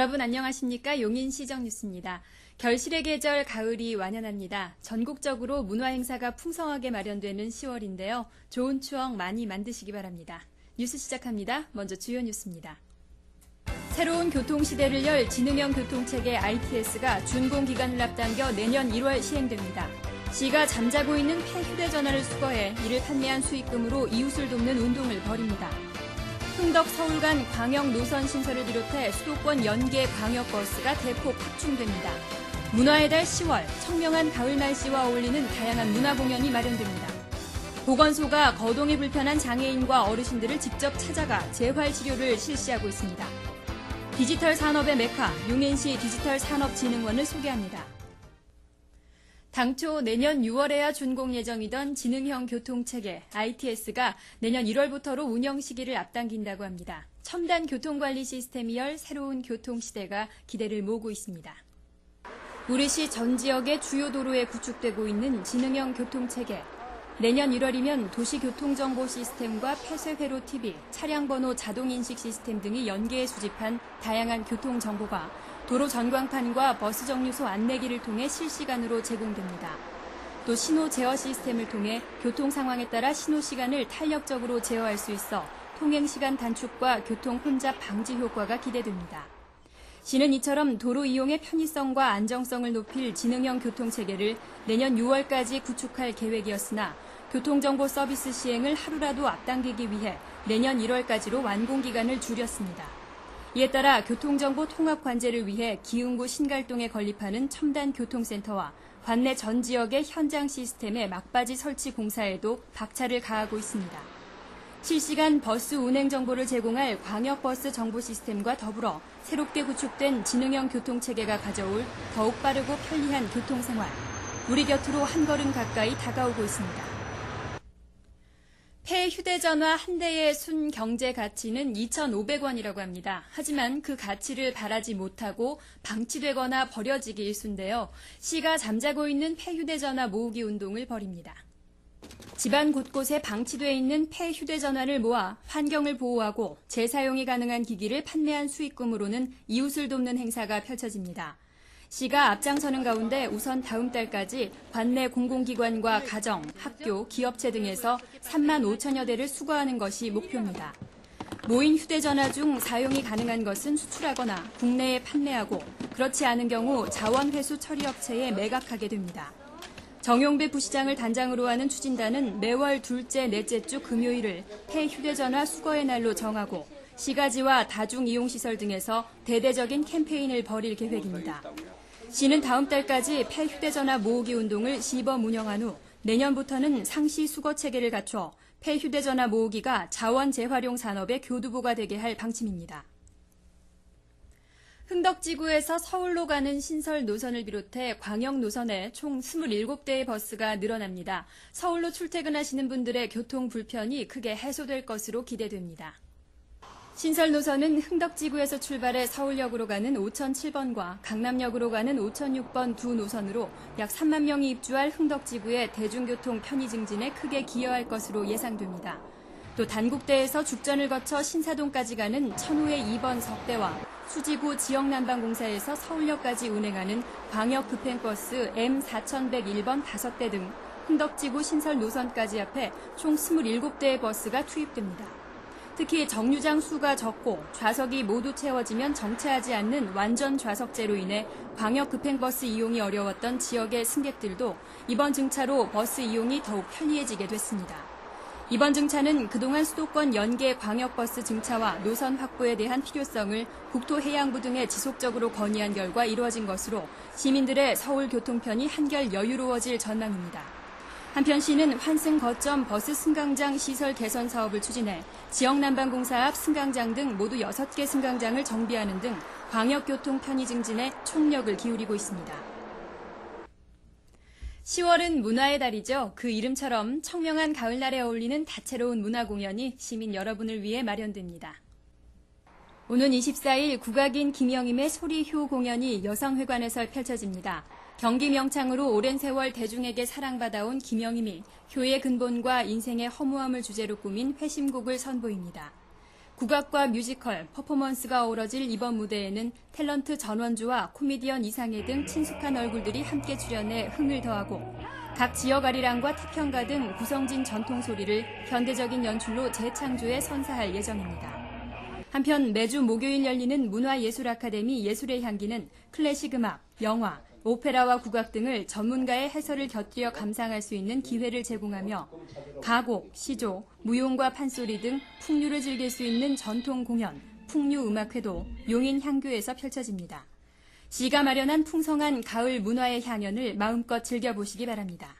여러분 안녕하십니까? 용인 시정 뉴스입니다. 결실의 계절 가을이 완연합니다. 전국적으로 문화 행사가 풍성하게 마련되는 10월인데요. 좋은 추억 많이 만드시기 바랍니다. 뉴스 시작합니다. 먼저 주요 뉴스입니다. 새로운 교통 시대를 열 지능형 교통체계 ITS가 준공 기간을 앞당겨 내년 1월 시행됩니다. 시가 잠자고 있는 폐 휴대전화를 수거해 이를 판매한 수익금으로 이웃을 돕는 운동을 벌입니다. 흥덕 서울 간 광역 노선 신설을 비롯해 수도권 연계 광역 버스가 대폭 확충됩니다. 문화의 달 10월 청명한 가을 날씨와 어울리는 다양한 문화 공연이 마련됩니다. 보건소가 거동이 불편한 장애인과 어르신들을 직접 찾아가 재활 치료를 실시하고 있습니다. 디지털 산업의 메카 용인시 디지털 산업진흥원을 소개합니다. 당초 내년 6월에야 준공 예정이던 지능형 교통체계 ITS가 내년 1월부터로 운영 시기를 앞당긴다고 합니다. 첨단 교통관리 시스템이 열 새로운 교통시대가 기대를 모으고 있습니다. 우리시 전 지역의 주요 도로에 구축되고 있는 지능형 교통체계. 내년 1월이면 도시교통정보 시스템과 폐쇄회로 TV, 차량 번호 자동인식 시스템 등이 연계해 수집한 다양한 교통정보가 도로 전광판과 버스 정류소 안내기를 통해 실시간으로 제공됩니다. 또 신호 제어 시스템을 통해 교통 상황에 따라 신호 시간을 탄력적으로 제어할 수 있어 통행 시간 단축과 교통 혼잡 방지 효과가 기대됩니다. 시는 이처럼 도로 이용의 편의성과 안정성을 높일 지능형 교통 체계를 내년 6월까지 구축할 계획이었으나 교통정보 서비스 시행을 하루라도 앞당기기 위해 내년 1월까지로 완공 기간을 줄였습니다. 이에 따라 교통정보 통합 관제를 위해 기흥구 신갈동에 건립하는 첨단 교통센터와 관내 전 지역의 현장 시스템의 막바지 설치 공사에도 박차를 가하고 있습니다. 실시간 버스 운행 정보를 제공할 광역버스 정보 시스템과 더불어 새롭게 구축된 지능형 교통체계가 가져올 더욱 빠르고 편리한 교통생활. 우리 곁으로 한 걸음 가까이 다가오고 있습니다. 폐 휴대전화 한 대의 순 경제 가치는 2,500원이라고 합니다. 하지만 그 가치를 바라지 못하고 방치되거나 버려지기 일쑤인데요. 시가 잠자고 있는 폐 휴대전화 모으기 운동을 벌입니다. 집안 곳곳에 방치돼 있는 폐 휴대전화를 모아 환경을 보호하고 재사용이 가능한 기기를 판매한 수익금으로는 이웃을 돕는 행사가 펼쳐집니다. 시가 앞장서는 가운데 우선 다음 달까지 관내 공공기관과 가정, 학교, 기업체 등에서 3만 5천여 대를 수거하는 것이 목표입니다. 모인 휴대전화 중 사용이 가능한 것은 수출하거나 국내에 판매하고 그렇지 않은 경우 자원회수 처리업체에 매각하게 됩니다. 정용배 부시장을 단장으로 하는 추진단은 매월 둘째, 넷째 주 금요일을 폐 휴대전화 수거의 날로 정하고 시가지와 다중이용시설 등에서 대대적인 캠페인을 벌일 계획입니다. 시는 다음 달까지 폐휴대전화 모으기 운동을 시범 운영한 후 내년부터는 상시 수거 체계를 갖춰 폐휴대전화 모으기가 자원 재활용 산업의 교두보가 되게 할 방침입니다. 흥덕지구에서 서울로 가는 신설 노선을 비롯해 광역 노선에 총 27대의 버스가 늘어납니다. 서울로 출퇴근하시는 분들의 교통 불편이 크게 해소될 것으로 기대됩니다. 신설 노선은 흥덕지구에서 출발해 서울역으로 가는 5007번과 강남역으로 가는 5006번 두 노선으로 약 3만 명이 입주할 흥덕지구의 대중교통 편의 증진에 크게 기여할 것으로 예상됩니다. 또 단국대에서 죽전을 거쳐 신사동까지 가는 천호의 2번 석대와 수지구 지역난방공사에서 서울역까지 운행하는 광역급행버스 M4101번 5대 등 흥덕지구 신설 노선까지 합해 총 27대의 버스가 투입됩니다. 특히 정류장 수가 적고 좌석이 모두 채워지면 정체하지 않는 완전 좌석제로 인해 광역 급행버스 이용이 어려웠던 지역의 승객들도 이번 증차로 버스 이용이 더욱 편리해지게 됐습니다. 이번 증차는 그동안 수도권 연계 광역버스 증차와 노선 확보에 대한 필요성을 국토해양부 등에 지속적으로 건의한 결과 이루어진 것으로 시민들의 서울 교통편이 한결 여유로워질 전망입니다. 한편 시는 환승 거점 버스 승강장 시설 개선 사업을 추진해 지역 난방 공사 앞 승강장 등 모두 6개 승강장을 정비하는 등 광역교통 편의 증진에 총력을 기울이고 있습니다. 10월은 문화의 달이죠. 그 이름처럼 청명한 가을날에 어울리는 다채로운 문화 공연이 시민 여러분을 위해 마련됩니다. 오는 24일 국악인 김영임의 소리효 공연이 여성회관에서 펼쳐집니다. 경기 명창으로 오랜 세월 대중에게 사랑받아온 김영임이 효의 근본과 인생의 허무함을 주제로 꾸민 회심곡을 선보입니다. 국악과 뮤지컬, 퍼포먼스가 어우러질 이번 무대에는 탤런트 전원주와 코미디언 이상해 등 친숙한 얼굴들이 함께 출연해 흥을 더하고 각 지역 아리랑과 태평가 등 구성진 전통 소리를 현대적인 연출로 재창조해 선사할 예정입니다. 한편 매주 목요일 열리는 문화예술아카데미 예술의 향기는 클래식 음악, 영화, 오페라와 국악 등을 전문가의 해설을 곁들여 감상할 수 있는 기회를 제공하며 가곡, 시조, 무용과 판소리 등 풍류를 즐길 수 있는 전통 공연, 풍류음악회도 용인 향교에서 펼쳐집니다. 시가 마련한 풍성한 가을 문화의 향연을 마음껏 즐겨보시기 바랍니다.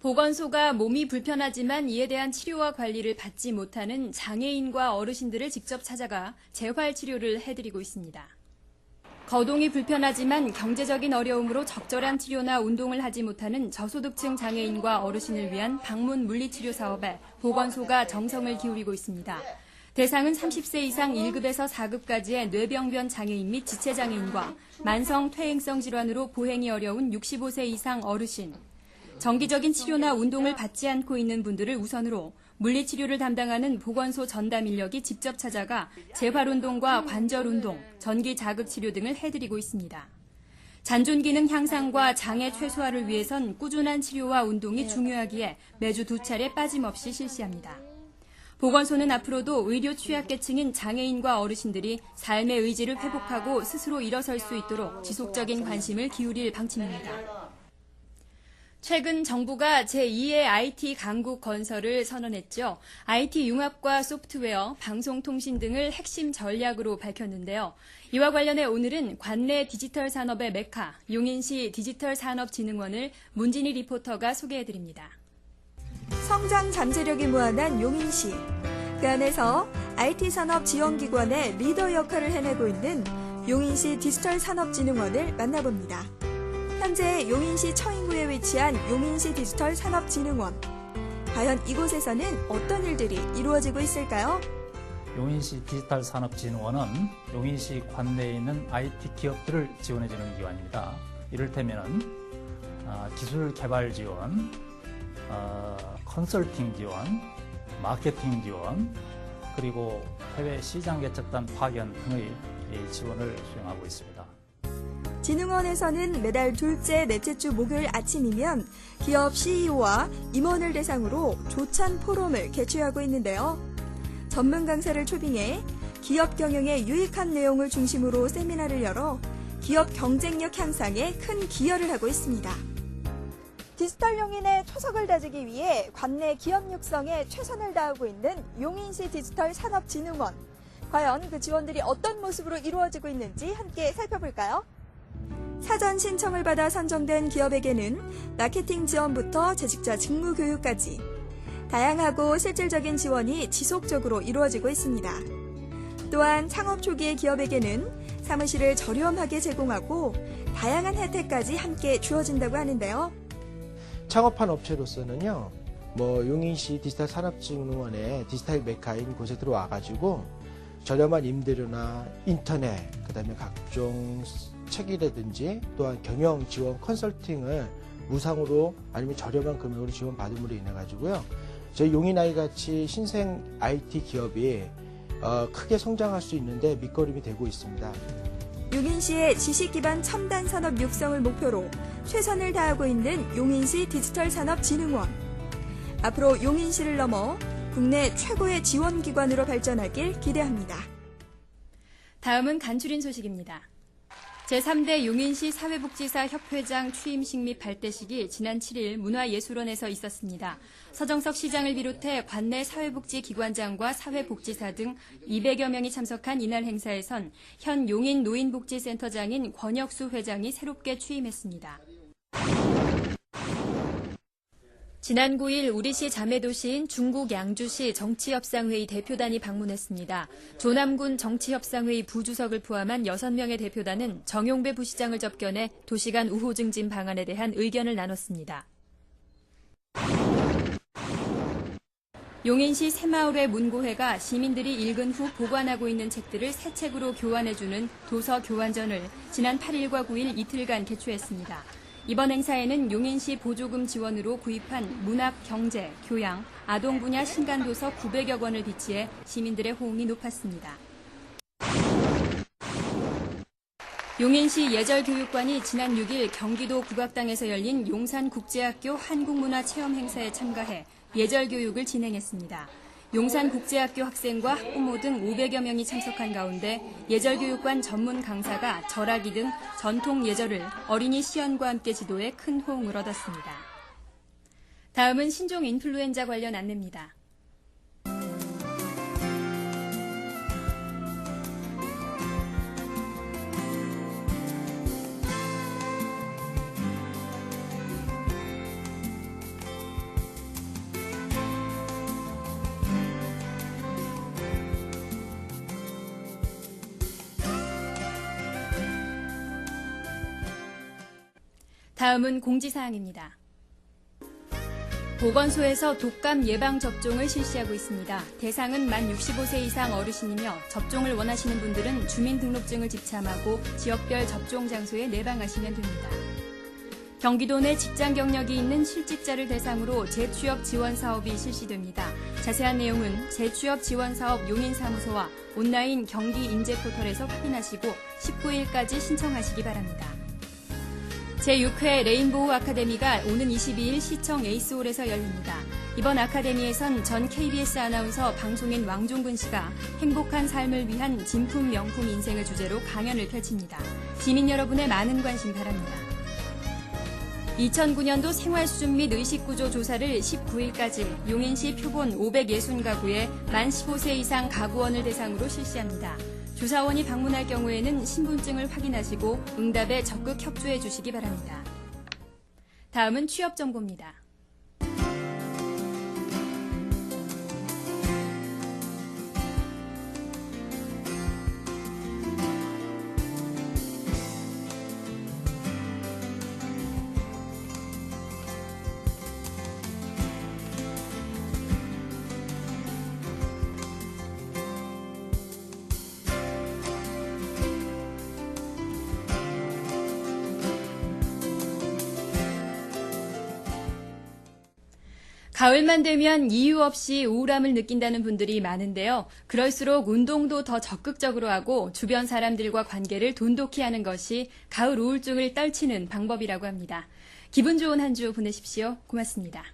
보건소가 몸이 불편하지만 이에 대한 치료와 관리를 받지 못하는 장애인과 어르신들을 직접 찾아가 재활 치료를 해드리고 있습니다. 거동이 불편하지만 경제적인 어려움으로 적절한 치료나 운동을 하지 못하는 저소득층 장애인과 어르신을 위한 방문 물리치료 사업에 보건소가 정성을 기울이고 있습니다. 대상은 30세 이상 1급에서 4급까지의 뇌병변 장애인 및 지체장애인과 만성 퇴행성 질환으로 보행이 어려운 65세 이상 어르신, 정기적인 치료나 운동을 받지 않고 있는 분들을 우선으로 물리치료를 담당하는 보건소 전담 인력이 직접 찾아가 재활운동과 관절운동, 전기 자극치료 등을 해드리고 있습니다. 잔존 기능 향상과 장애 최소화를 위해선 꾸준한 치료와 운동이 중요하기에 매주 두 차례 빠짐없이 실시합니다. 보건소는 앞으로도 의료 취약계층인 장애인과 어르신들이 삶의 의지를 회복하고 스스로 일어설 수 있도록 지속적인 관심을 기울일 방침입니다. 최근 정부가 제2의 IT 강국 건설을 선언했죠. IT 융합과 소프트웨어, 방송통신 등을 핵심 전략으로 밝혔는데요. 이와 관련해 오늘은 관내 디지털 산업의 메카, 용인시 디지털 산업진흥원을 문진희 리포터가 소개해드립니다. 성장 잠재력이 무한한 용인시. 그 안에서 IT 산업 지원기관의 리더 역할을 해내고 있는 용인시 디지털 산업진흥원을 만나봅니다. 현재 용인시 처인구에 위치한 용인시 디지털 산업진흥원. 과연 이곳에서는 어떤 일들이 이루어지고 있을까요? 용인시 디지털 산업진흥원은 용인시 관내에 있는 IT 기업들을 지원해주는 기관입니다. 이를테면 어, 기술 개발 지원, 어, 컨설팅 지원, 마케팅 지원, 그리고 해외 시장 개척단 파견 등의 이 지원을 수행하고 있습니다. 진흥원에서는 매달 둘째, 넷째 주 목요일 아침이면 기업 CEO와 임원을 대상으로 조찬 포럼을 개최하고 있는데요. 전문 강사를 초빙해 기업 경영에 유익한 내용을 중심으로 세미나를 열어 기업 경쟁력 향상에 큰 기여를 하고 있습니다. 디지털 용인의 초석을 다지기 위해 관내 기업 육성에 최선을 다하고 있는 용인시 디지털 산업진흥원. 과연 그 지원들이 어떤 모습으로 이루어지고 있는지 함께 살펴볼까요? 사전 신청을 받아 선정된 기업에게는 마케팅 지원부터 재직자 직무 교육까지 다양하고 실질적인 지원이 지속적으로 이루어지고 있습니다. 또한 창업 초기의 기업에게는 사무실을 저렴하게 제공하고 다양한 혜택까지 함께 주어진다고 하는데요. 창업한 업체로서는요, 뭐 용인시 디지털 산업진흥원의 디지털 메카인 곳에 들어와 가지고 저렴한 임대료나 인터넷, 그다음에 각종 책이라든지 또한 경영 지원 컨설팅을 무상으로 아니면 저렴한 금액으로 지원받음으로 인해 가지고요. 저희 용인아이 같이 신생 IT 기업이 어, 크게 성장할 수 있는데 밑거름이 되고 있습니다. 용인시의 지식 기반 첨단 산업 육성을 목표로 최선을 다하고 있는 용인시 디지털 산업 진흥원. 앞으로 용인시를 넘어 국내 최고의 지원 기관으로 발전하길 기대합니다. 다음은 간추린 소식입니다. 제3대 용인시 사회복지사 협회장 취임식 및 발대식이 지난 7일 문화예술원에서 있었습니다. 서정석 시장을 비롯해 관내 사회복지기관장과 사회복지사 등 200여 명이 참석한 이날 행사에선 현 용인 노인복지센터장인 권혁수 회장이 새롭게 취임했습니다. 지난 9일 우리시 자매도시인 중국 양주시 정치협상회의 대표단이 방문했습니다. 조남군 정치협상회의 부주석을 포함한 6명의 대표단은 정용배 부시장을 접견해 도시 간 우호 증진 방안에 대한 의견을 나눴습니다. 용인시 새마을회 문고회가 시민들이 읽은 후 보관하고 있는 책들을 새 책으로 교환해주는 도서 교환전을 지난 8일과 9일 이틀간 개최했습니다. 이번 행사에는 용인시 보조금 지원으로 구입한 문학, 경제, 교양, 아동 분야 신간도서 900여 권을 비치해 시민들의 호응이 높았습니다. 용인시 예절교육관이 지난 6일 경기도 국악당에서 열린 용산국제학교 한국문화체험 행사에 참가해 예절교육을 진행했습니다. 용산국제학교 학생과 학부모 등 500여 명이 참석한 가운데 예절교육관 전문 강사가 절하기 등 전통 예절을 어린이 시연과 함께 지도해 큰 호응을 얻었습니다. 다음은 신종 인플루엔자 관련 안내입니다. 다음은 공지사항입니다. 보건소에서 독감 예방 접종을 실시하고 있습니다. 대상은 만 65세 이상 어르신이며 접종을 원하시는 분들은 주민등록증을 집참하고 지역별 접종 장소에 내방하시면 됩니다. 경기도 내 직장 경력이 있는 실직자를 대상으로 재취업 지원 사업이 실시됩니다. 자세한 내용은 재취업 지원 사업 용인사무소와 온라인 경기 인재 포털에서 확인하시고 19일까지 신청하시기 바랍니다. 제6회 레인보우 아카데미가 오는 22일 시청 에이스홀에서 열립니다. 이번 아카데미에선 전 KBS 아나운서 방송인 왕종근 씨가 행복한 삶을 위한 진품 명품 인생을 주제로 강연을 펼칩니다. 시민 여러분의 많은 관심 바랍니다. 2009년도 생활수준 및 의식구조 조사를 19일까지 용인시 표본 560가구에 만 15세 이상 가구원을 대상으로 실시합니다. 조사원이 방문할 경우에는 신분증을 확인하시고 응답에 적극 협조해 주시기 바랍니다. 다음은 취업 정보입니다. 가을만 되면 이유 없이 우울함을 느낀다는 분들이 많은데요. 그럴수록 운동도 더 적극적으로 하고 주변 사람들과 관계를 돈독히 하는 것이 가을 우울증을 떨치는 방법이라고 합니다. 기분 좋은 한 주 보내십시오. 고맙습니다.